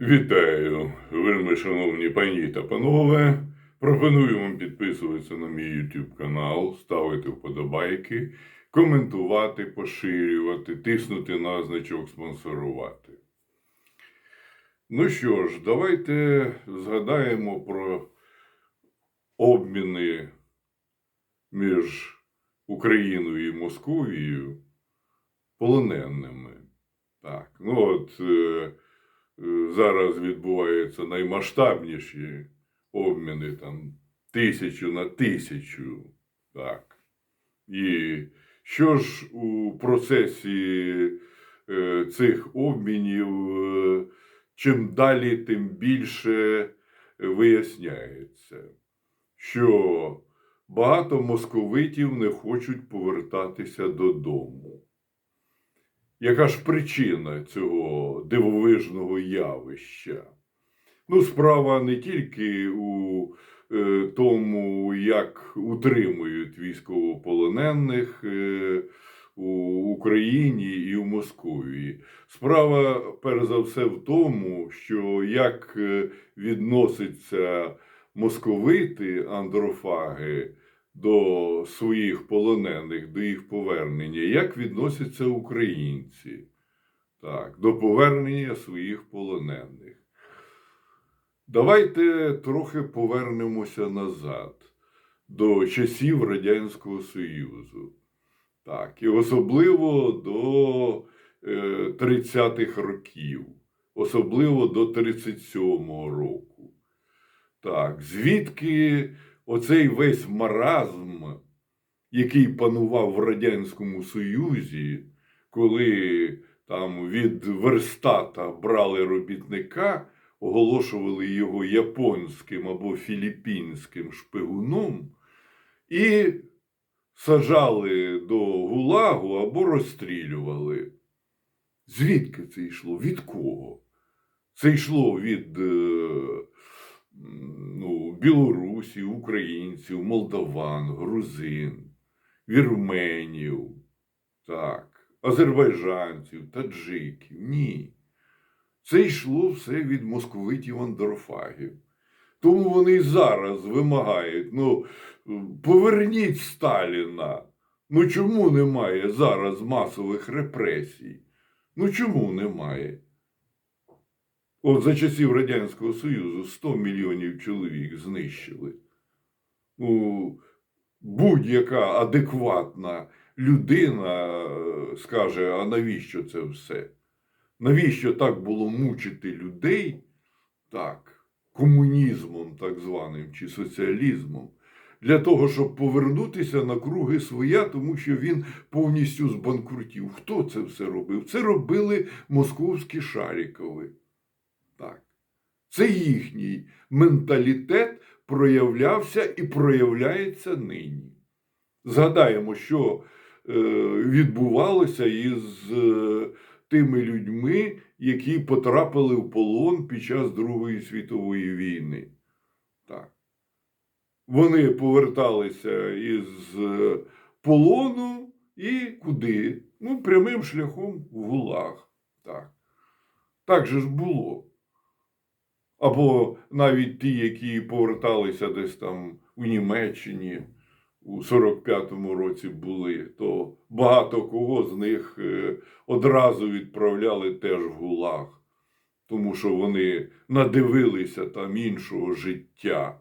Вітаю, вельми шановні пані та панове. Пропоную вам підписуватися на мій YouTube канал, ставити вподобайки, коментувати, поширювати, тиснути на значок спонсорувати. Ну що ж, давайте згадаємо про обміни між Україною і Московією полоненими. Так, ну от. Е- Е, зараз відбуваються наймасштабніші обміни там тисячу на тисячу. Так. І що ж у процесі е, цих обмінів, е, чим далі, тим більше виясняється, що багато московитів не хочуть повертатися додому. Яка ж причина цього дивовижного явища? Ну, справа не тільки у е, тому, як утримують військовополонених е, у Україні і в Московії. Справа, перш за все, в тому, що як е, відносяться московити андрофаги до своїх полонених, до їх повернення, як відносяться українці так, до повернення своїх полонених. Давайте трохи повернемося назад до часів Радянського Союзу. Так, і особливо до е, 30-х років, особливо до 37-го року. Так, звідки оцей весь маразм, який панував в Радянському Союзі, коли там від верстата брали робітника, оголошували його японським або філіппінським шпигуном і сажали до гулагу або розстрілювали. Звідки це йшло? Від кого? Це йшло від е, ну, білорусів, українців, молдаван, грузин, вірменів, так, азербайджанців, таджиків. Ні. Це йшло все від московитів андрофагів. Тому вони і зараз вимагають, ну, поверніть Сталіна. Ну чому немає зараз масових репресій? Ну чому немає? От за часів Радянського Союзу 100 мільйонів чоловік знищили. Ну, будь-яка адекватна людина е, скаже, а навіщо це все? Навіщо так було мучити людей так, комунізмом, так званим, чи соціалізмом? Для того, щоб повернутися на круги своя, тому що він повністю збанкрутів. Хто це все робив? Це робили московські Шарікови. Так. Це їхній менталітет проявлявся і проявляється нині. Згадаємо, що е, відбувалося із е, тими людьми, які потрапили в полон під час Другої світової війни. Так. Вони поверталися із е, полону і куди? Ну, прямим шляхом в гулаг. Так. Так же ж було. Або навіть ті, які поверталися десь там у Німеччині у 45-му році були, то багато кого з них е, одразу відправляли теж в гулаг, тому що вони надивилися там іншого життя.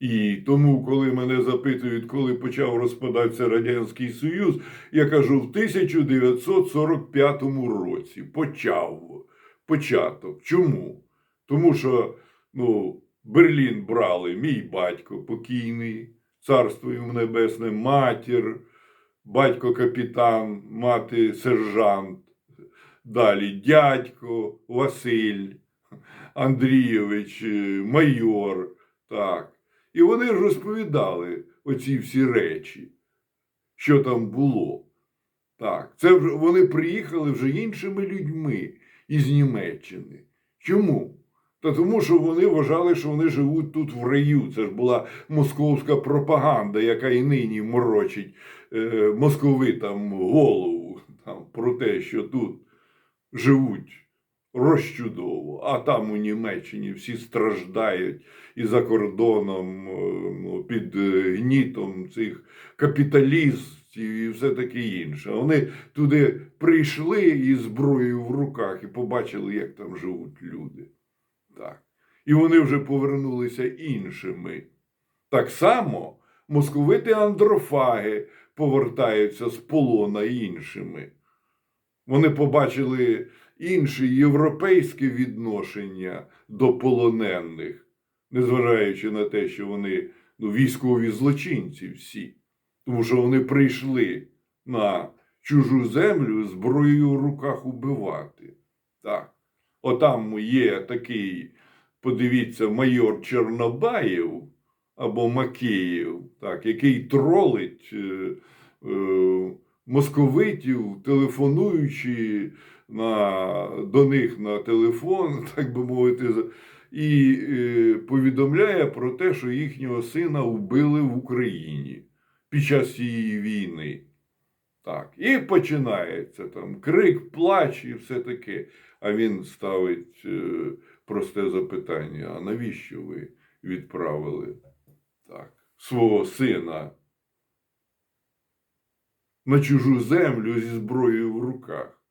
І тому, коли мене запитують, коли почав розпадатися Радянський Союз, я кажу в 1945 році почав початок. Чому? Тому що ну, Берлін брали мій батько покійний, царство йому небесне, матір, батько капітан, мати сержант, далі дядько Василь Андрійович, е, майор. так. І вони ж розповідали оці всі речі, що там було. Так, це вже вони приїхали вже іншими людьми із Німеччини. Чому? Та тому, що вони вважали, що вони живуть тут в раю. Це ж була московська пропаганда, яка і нині морочить е, московитам голову там, про те, що тут живуть розчудово. А там у Німеччині всі страждають і за кордоном е, ну, під е, гнітом цих капіталістів і все таке інше. Вони туди прийшли із зброєю в руках і побачили, як там живуть люди. Так. І вони вже повернулися іншими. Так само московити андрофаги повертаються з полона іншими. Вони побачили інше європейське відношення до полонених, незважаючи на те, що вони ну, військові злочинці всі, тому що вони прийшли на чужу землю зброєю в руках убивати. Так. Отам є такий, подивіться, майор Чорнобаєв або Макеєв, так, який тролить е, е, московитів, телефонуючи на, до них на телефон, так би мовити, і е, повідомляє про те, що їхнього сина вбили в Україні під час цієї війни. Так, і починається там крик, плач і все таке. А він ставить е, просте запитання: а навіщо ви відправили так, свого сина на чужу землю зі зброєю в руках?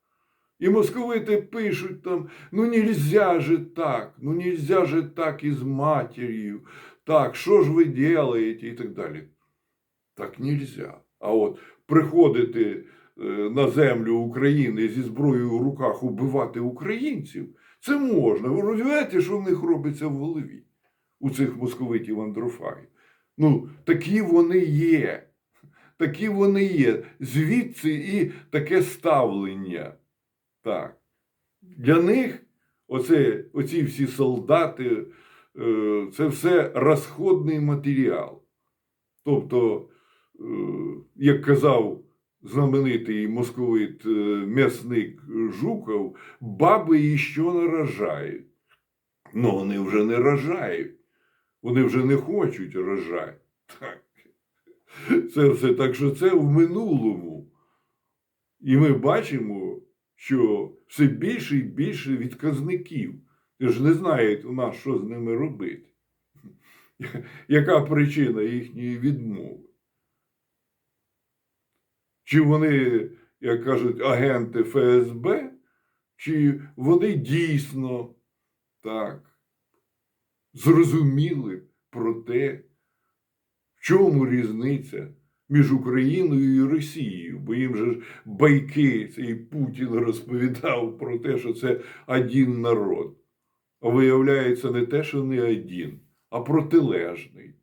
І московити пишуть там: ну нельзя же так, ну нельзя же так із матір'ю, так, що ж ви делаєте і так далі. Так нельзя. А от приходити на землю України зі зброєю в руках убивати українців, це можна. Ви розумієте, що в них робиться в голові у цих московитів андрофагів? Ну, такі вони є. Такі вони є. Звідси і таке ставлення. Так. Для них оце, оці всі солдати, е, це все розходний матеріал. Тобто, е, як казав знаменитий московит е, м'ясник Жуков, баби іще не рожають. Ну, вони вже не рожають. Вони вже не хочуть рожати. Так. Це все так, що це в минулому. І ми бачимо, що все більше і більше відказників. Ти ж не знають у нас, що з ними робити. Яка причина їхньої відмови? Чи вони, як кажуть, агенти ФСБ, чи вони дійсно так зрозуміли про те, в чому різниця між Україною і Росією? Бо їм же ж байки цей Путін розповідав про те, що це один народ. А виявляється, не те, що не один, а протилежний.